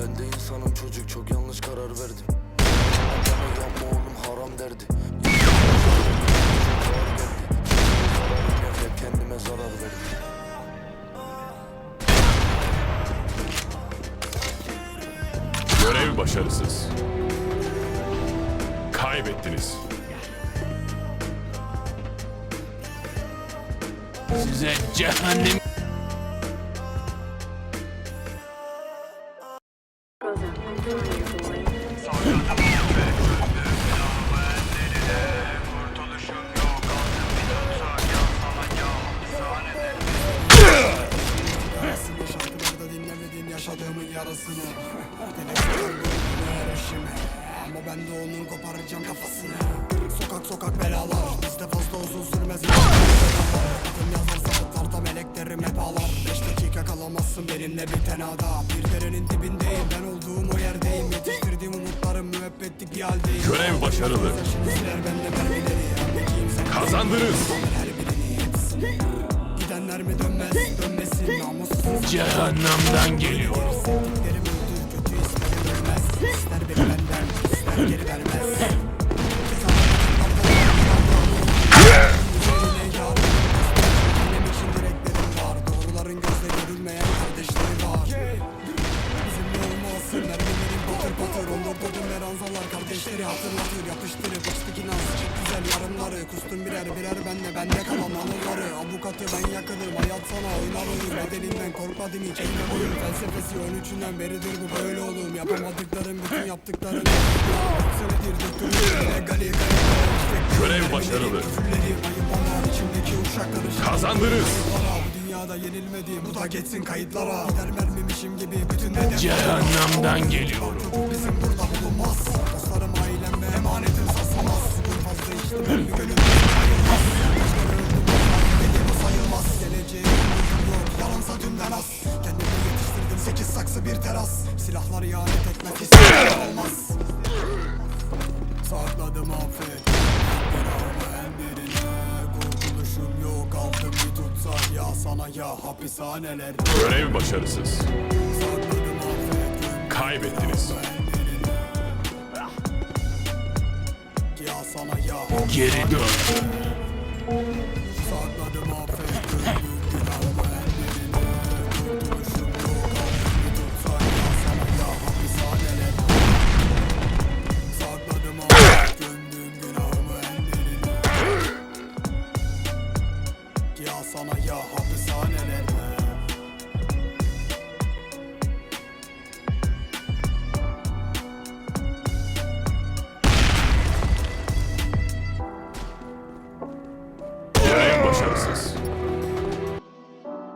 Ben de insanım çocuk çok yanlış karar verdim Bana yapma oğlum haram derdi kendime zarar verdim Görev başarısız. Kaybettiniz. Size cehennem yaşadığımın yarasını erişimi Ama ben de onun koparacağım kafasını Sokak sokak belalar Bizde fazla uzun sürmez. Adım yazar sapıklarda meleklerim hep ağlar. Beş dakika kalamazsın benimle bir tenada. Bir derenin Görev başarılı. Kazandınız. Cehennemden geliyor. Sevdiklerim öldü kötü isterim ölmez İster kardeşleri hatırlatır Yapıştırıp içtik inan sıçık güzel yarımları Kustum birer birer benle bende kalan anıları. Avukatı ben yakınım hayat sana oynar oyun Bedelinden korkmadım hiç eline boyun Felsefesi 13'ünden beridir bu böyle oğlum Yapamadıklarım bütün yaptıklarım. Senedir döktürüyorum legali Görev başarılı. Kazandınız. Dünyada yenilmedi Bu da geçsin kayıtlara. Gider mermimişim gibi bütün cehennemden geliyor. Sekiz saksı bir teras Silahlar ihanet etmek istedim olmaz Sakladım affet Günahımı en derine Kurtuluşum yok aldım bir tutsak Ya sana ya hapishaneler Görev başarısız. Kaybettiniz. Tutsak Ya sana ya hapishaneler Sakladım